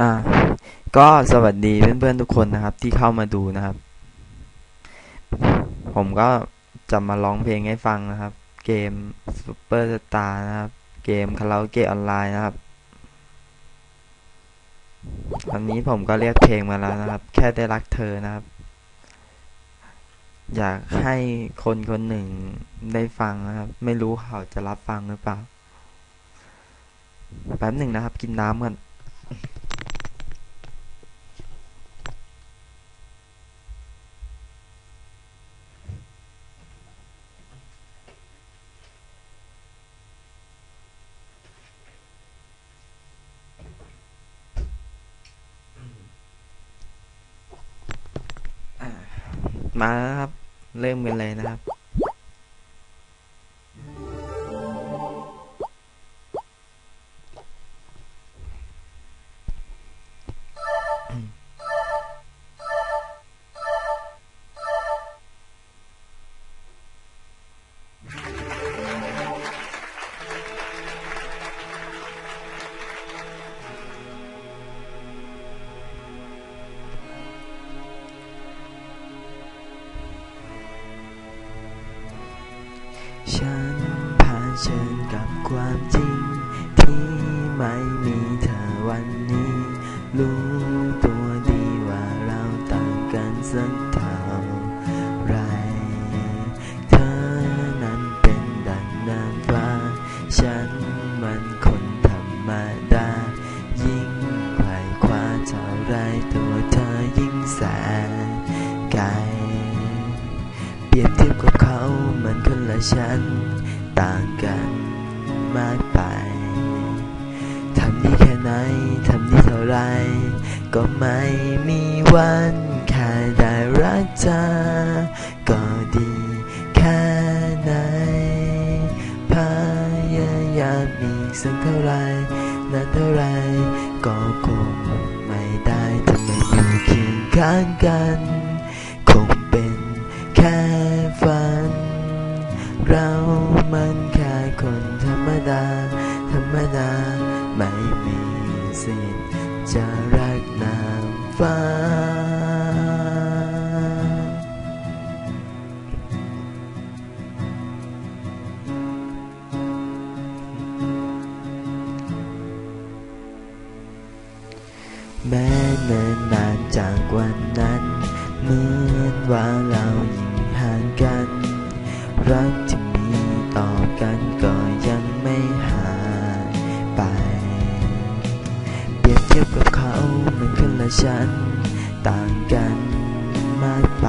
อ่า ก็สวัสดีเพื่อนๆทุกคนนะครับ ที่เข้ามาดูนะครับ ผมก็จะมาร้องเพลงให้ฟังนะครับ เกม Super Star นะครับ เกมคาราโอเกะออนไลน์นะครับวันนี้ผมก็เรียกเพลงมาแล้วนะครับ แค่ได้รักเธอนะครับ อยากให้คนคนหนึ่งได้ฟังนะครับ ไม่รู้เขาจะรับฟังหรือเปล่าแป๊บหนึ่งนะครับ กินน้ำก่อน มาแล้วครับ เริ่มกันเลยนะครับ ฉันเชิญกับความจริง ที่ไม่มีเธอวันนี้ รู้ตัวดีว่าเราต่างกันสักเท่าไร เธอนั้นเป็นดังนางฟ้า ฉันมันคนธรรมดา ยิ่งไขว่คว้าเท่าไรตัวเธอยิ่งแสนไกลเปรียบเทียบกับ มือนคนละชั้นต่างกันมากไป ทำดีแค่ไหน ทำดีเท่าไร ก็ไม่มีวันแค่ได้รักเธอก็ดีแค่ไหน พยายามอีกสักเท่าไรนานเท่าไร ก็คงไม่ได้ถ้าไมอยู่เคียงข้างกัน คงเป็นแค่ จะรักนางฟ้า แม้เนิ่นนานจากวันนั้น เหมือนว่าเรายิ่งห่างกัน รักที่มีต่อกันก็ยัง ทียบกับเขาเหมือนคนละชั้นต่างกันมากไป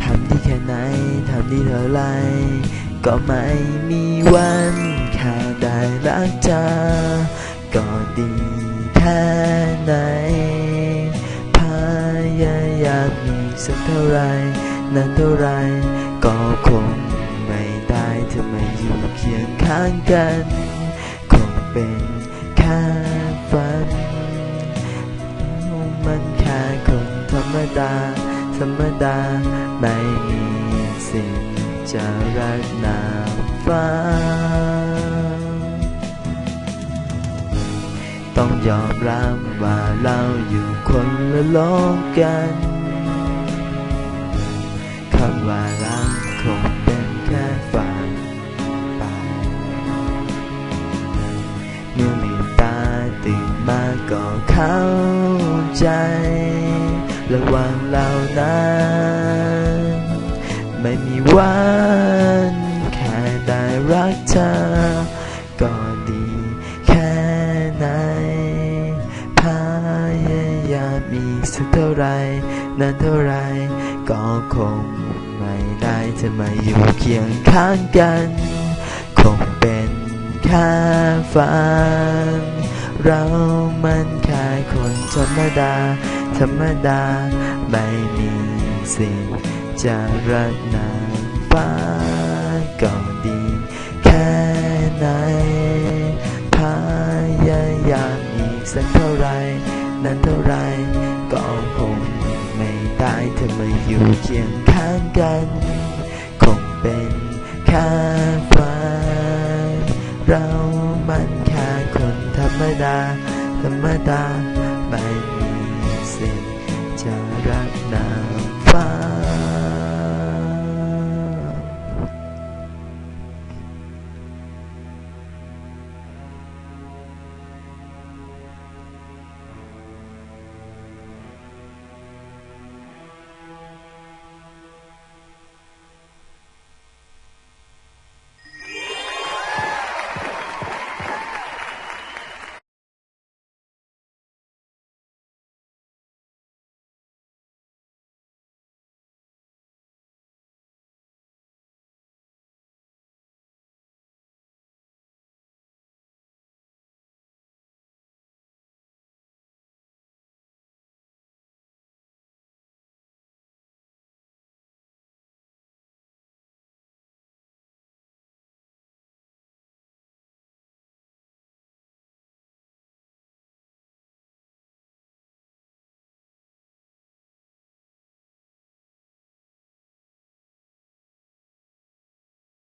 ทำดีแค่ไหนทำดีเท่าไร ก็ไม่มีวันแค่ได้รักเธอ ก็ดีแค่ไหน พยายามอีสักเท่าไรนานเท่าไร ก็คงไม่ได้ถ้าไม่อยู่เคียงข้างกัน คงเป็นแค่ มดา ธรรมดา ไม่มีสิทธิ์จะรักนางฟ้า ต้องยอมรับว่าเราอยู่คนละโลกกันคำว่ารักคงเป็นแค่ฝันไปเมื่อมีตาตื่นมาก็เข้าใจ ระหว่างเรานั้น ไม่มีวันแค่ได้รักเธอ ก็ดีแค่ไหน พยายามอีกสักเท่าไรนานเท่าไร ก็คงไม่ได้จะมาอยู่เคียงข้างกัน คงเป็นแค่ฝันเรามันแค่คนธรรมดา ธรรมดา ไม่มีสิทธิ์จะรักนางฟ้าก็ดี แค่ไหนพยายามอีกสักเท่าไร นั้นเท่าไรก็คงไม่ได้ถ้ามาอยู่เคียงข้างกัน คงเป็นแค่ฝันเรามันแค่คนธรรมดาธธรรมดาไม่มี สิจะรักนางฟ้า